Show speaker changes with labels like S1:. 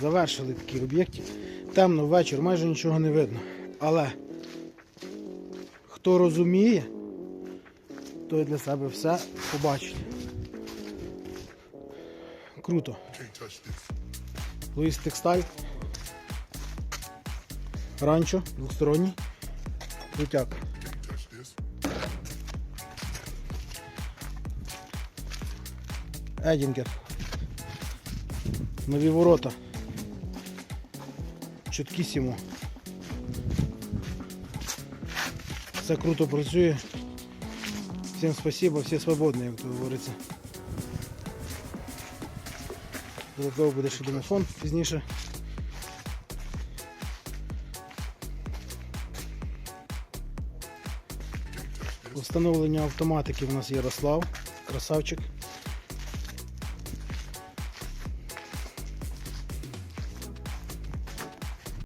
S1: завершили такий об'єктів. Темно вечір, майже нічого не видно. Але хто розуміє, той для себе все побачить. Круто. Луїс Тексталь. Ранчо, двосторонній. Крутяк. Едінгер. Нові ворота. Чуткісімо. Все круто працює. Всім спасибо, всі свободні, як тут говориться. Додатково буде ще домофон пізніше. Встановлення автоматики у нас Ярослав, красавчик.